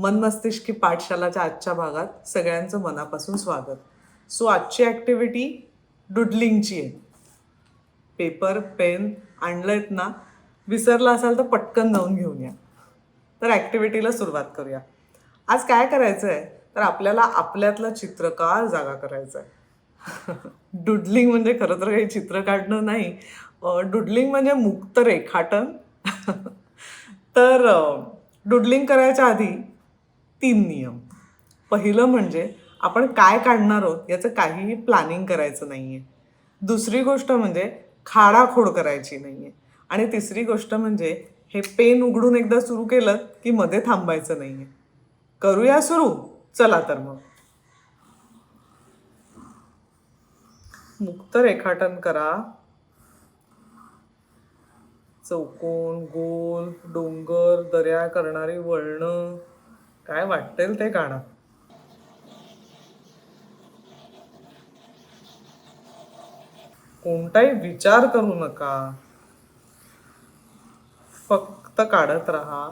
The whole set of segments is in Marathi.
मनमस्तिष्की पाठशालाच्या आजच्या भागात सगळ्यांचं मनापासून स्वागत. सो आजची ॲक्टिव्हिटी डुडलिंगची आहे. पेपर पेन आणलंयत ना विसरला असाल तर पटकन जाऊन घेऊन या. तर ॲक्टिव्हिटीला सुरुवात करूया. आज काय करायचं आहे तर आपल्याला आपल्यातलं चित्रकार जागा करायचा आहे डुडलिंग म्हणजे खरं तर काही चित्र काढणं नाही. डुडलिंग म्हणजे मुक्त रेखाटन. तर डुडलिंग करायच्या आधी तीन नियम. पहिलं म्हणजे आपण काय काढणार आहोत याचं काहीही प्लॅनिंग करायचं नाही आहे दुसरी गोष्ट म्हणजे खाडाखोड करायची नाही आहे आणि तिसरी गोष्ट म्हणजे हे पेन उघडून एकदा सुरू केलं की मध्ये थांबायचं नाही आहे करूया सुरू? चला तर मग. मुक्त रेखाटन करा. चौकोन गोल डोंगर दर्या करणारी वळणं. काय वाटेल ते काढा. कोणताही विचार करू नका. फक्त काढत राहा.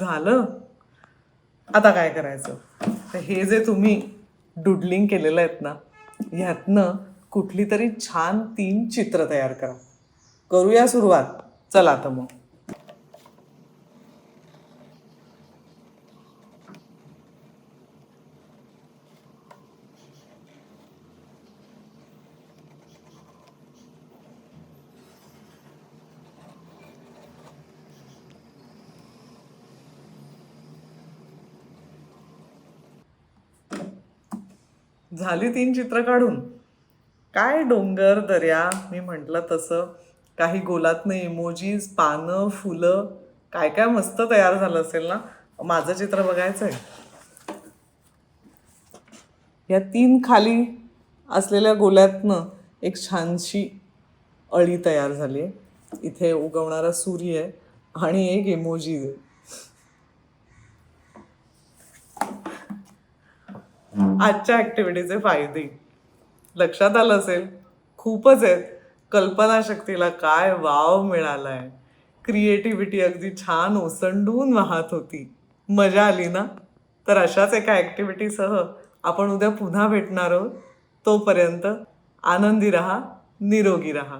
झालं? आता काय करायचं? तर हे जे तुम्ही डुडलिंग केलेलं आहेत ना ह्यातनं कुठली तरी छान तीन चित्र तयार करा. करूया सुरुवात. चला तर मग. झाली तीन चित्र काढून. काय डोंगर दर्या मी म्हटलं तसं. काही गोलातनं इमोजीज पानं फुलं काय काय मस्त तयार झालं असेल ना? माझं चित्र बघायचं आहे या तीन खाली असलेल्या गोल्यातनं एक छानशी अळी तयार झाली आहे इथे उगवणारा सूर्य आहे आणि एक इमोजी आहे. आजच्या ॲक्टिव्हिटीचे फायदे. लक्षात आलं असेल? खूपच आहेत. कल्पनाशक्तीला काय वाव मिळाला आहे क्रिएटिव्हिटी अगदी छान ओसंडून वाहत होती. मजा आली ना? तर अशाच एका ॲक्टिव्हिटीसह आपण उद्या पुन्हा भेटणार आहोत. तोपर्यंत आनंदी रहा निरोगी रहा.